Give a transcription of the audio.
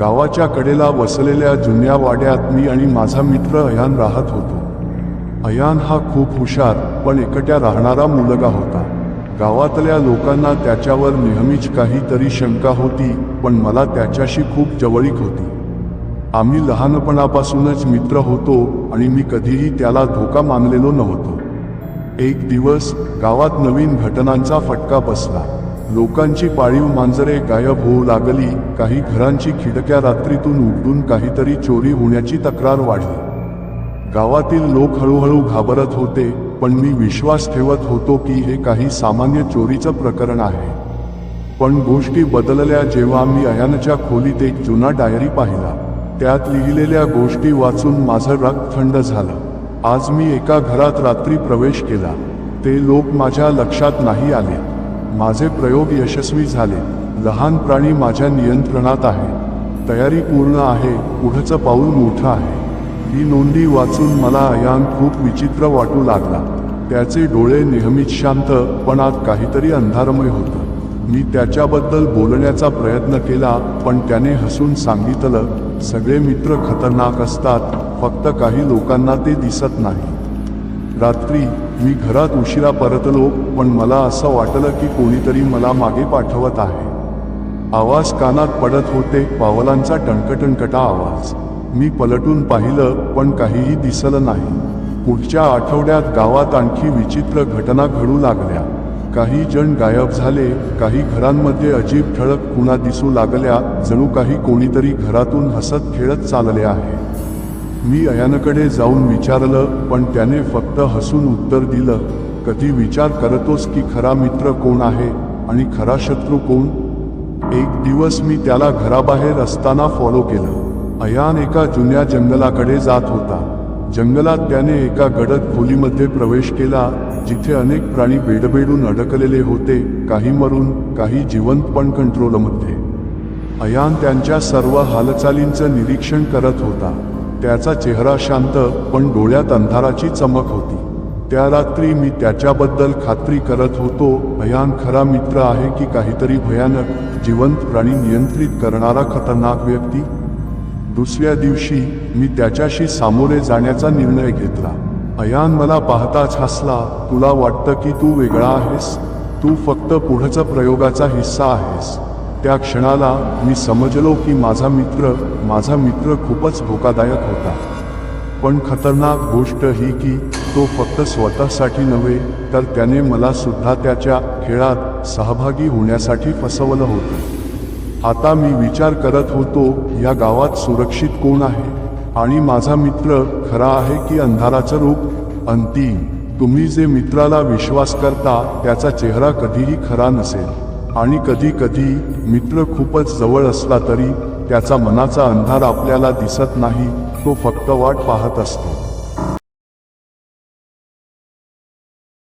गावाच्या कडेला वसलेल्या जुन्या वाड्यात मी आणि माझा मित्र अयान राहत होतो. अयान हा खूप हुशार पण एकट्या राहणारा मुलगा होता. गावातल्या लोकांना त्याच्यावर नेहमीच काहीतरी शंका होती पण मला त्याच्याशी खूप जवळीक होती. आम्ही लहानपणापासूनच मित्र होतो आणि मी कधीही त्याला धोका मानलेलो नव्हतो. एक दिवस गावात नवीन घटनांचा फटका बसला. लोकांची पाळीव मांजरे गायब होऊ लागली काही घरांची खिडक्या रात्रीतून उघडून काहीतरी चोरी होण्याची तक्रार वाढली. गावातील लोक हळूहळू घाबरत होते पण मी विश्वास ठेवत होतो की हे काही सामान्य चोरीचं प्रकरण आहे. पण गोष्टी बदलल्या जेव्हा मी अयानच्या खोलीत एक जुना डायरी पाहिला. त्यात लिहिलेल्या गोष्टी वाचून माझं रक्त थंड झालं. आज मी एका घरात रात्री प्रवेश केला. ते लोक माझ्या लक्षात नाही आले. माझे प्रयोग यशस्वी झाले. लहान प्राणी माझ्या नियंत्रणात आहे. तयारी पूर्ण आहे. पुढचं पाऊल मोठं आहे. ही नोंदी वाचून मला अयान खूप विचित्र वाटू लागला. त्याचे डोळे नेहमीच शांत पण आत काहीतरी अंधारमय होतं. मी त्याच्याबद्दल बोलण्याचा प्रयत्न केला पण त्याने हसून सांगितलं सगळे मित्र खतरनाक असतात. फक्त काही लोकांना ते दिसत नाही. रात्री मी घरात उशिरा परतलो पण मला असं वाटलं की कोणीतरी मला मागे पाठवत आहे. आवाज कानात पडत होते पावलांचा टणकटणकटा आवाज. मी पलटून पाहिलं पण काहीही दिसलं नाही. पुढच्या आठवड्यात गावात आणखी विचित्र घटना घडू लागल्या. काही जण गायब झाले काही घरांमध्ये अजीब ठळक खुणा दिसू लागल्या जणू काही कोणीतरी घरातून हसत खेळत चालले आहे. मी अयानकडे जाऊन विचारलं पण त्याने फक्त हसून उत्तर दिलं कधी विचार करतोस की खरा मित्र कोण आहे आणि खरा शत्रू कोण? एक दिवस मी त्याला घराबाहेर असताना फॉलो केलं. अयान एका जुन्या जंगलाकडे जात होता. जंगलात त्याने एका गडद खोलीमध्ये प्रवेश केला जिथे अनेक प्राणी बेडबेडून अडकलेले होते काही मरून काही जिवंत पण कंट्रोलमध्ये अयान त्यांच्या सर्व हालचालींचं निरीक्षण करत होता. त्याचा चेहरा शांत पण डोळ्यात अंधाराची चमक होती. त्या रात्री मी त्याच्याबद्दल खात्री करत होतो अयान खरा मित्र आहे की काहीतरी भयानक जिवंत प्राणी नियंत्रित करणारा खतरनाक व्यक्ती? दुसऱ्या दिवशी मी त्याच्याशी सामोरे जाण्याचा निर्णय घेतला. अयान मला पाहताच हसला तुला वाटतं की तू वेगळा आहेस? तू फक्त पुढचं प्रयोगाचा हिस्सा आहेस. त्या क्षणाला मी समजलो की माझा मित्र माझा मित्र खूपच धोकादायक होता. पण खतरनाक गोष्ट ही की तो फक्त स्वतःसाठी नव्हे तर त्याने मला सुद्धा त्याच्या खेळात सहभागी होण्यासाठी फसवलं होतं. आता मी विचार करत होतो या गावात सुरक्षित कोण आहे? आणि माझा मित्र खरा आहे की अंधाराचं रूप? अंतिम तुम्ही जे मित्राला विश्वास करता त्याचा चेहरा कधीही खरा नसेल. आणि कधी कधी मित्र खूपच जवळ असला तरी त्याचा मनाचा अंधार आपल्याला दिसत नाही तो फक्त वाट पाहत असतो.